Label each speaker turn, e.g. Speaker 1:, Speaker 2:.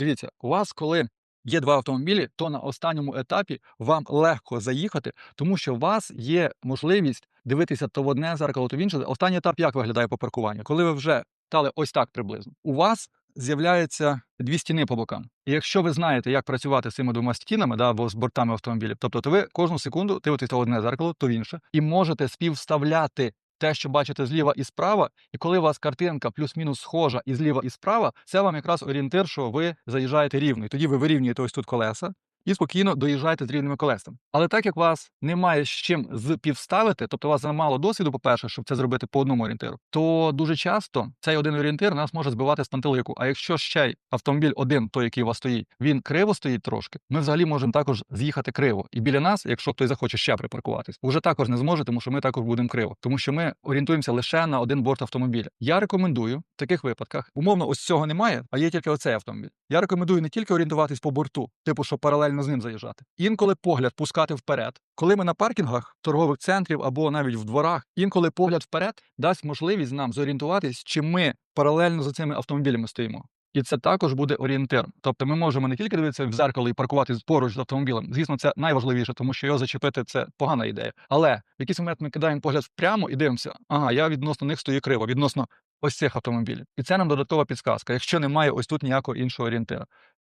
Speaker 1: Дивіться, у вас, коли є два автомобілі, то на останньому етапі вам легко заїхати, тому що у вас є можливість дивитися то в одне зеркало, то в інше. Останній етап як виглядає по паркуванню? Коли ви вже стали ось так приблизно, у вас з'являється дві стіни по бокам. І якщо ви знаєте, як працювати з цими двома стінами, да, або з бортами автомобілів, тобто то ви кожну секунду дивитесь то в одне зеркало, то в інше, і можете співставляти те, що бачите зліва і справа, і коли у вас картинка плюс-мінус схожа і зліва і справа, це вам якраз орієнтир, що ви заїжджаєте рівно. І тоді ви вирівнюєте ось тут колеса. І спокійно доїжджаєте з рівними колесами. Але так як вас немає з чим співставити, тобто у вас замало досвіду, по-перше, щоб це зробити по одному орієнтиру, то дуже часто цей один орієнтир нас може збивати з пантелику. А якщо ще й автомобіль один, той, який у вас стоїть, він криво стоїть трошки, ми взагалі можемо також з'їхати криво. І біля нас, якщо хтось захоче ще припаркуватись, вже також не зможе, тому що ми також будемо криво, тому що ми орієнтуємося лише на один борт автомобіля. Я рекомендую в таких випадках, умовно, ось цього немає, а є тільки оцей автомобіль. Я рекомендую не тільки орієнтуватись по борту, типу, що паралельно з ним заїжджати. Інколи погляд пускати вперед. Коли ми на паркінгах торгових центрів або навіть в дворах, інколи погляд вперед дасть можливість нам зорієнтуватись, чи ми паралельно за цими автомобілями стоїмо. І це також буде орієнтир. Тобто ми можемо не тільки дивитися в зеркало і паркуватись поруч з автомобілем. Звісно, це найважливіше, тому що його зачепити це погана ідея. Але в якийсь момент ми кидаємо погляд прямо і дивимося, ага, я відносно них стою криво, відносно ось цих автомобілів. І це нам додаткова підсказка, якщо немає ось тут ніякого іншого орієнтира.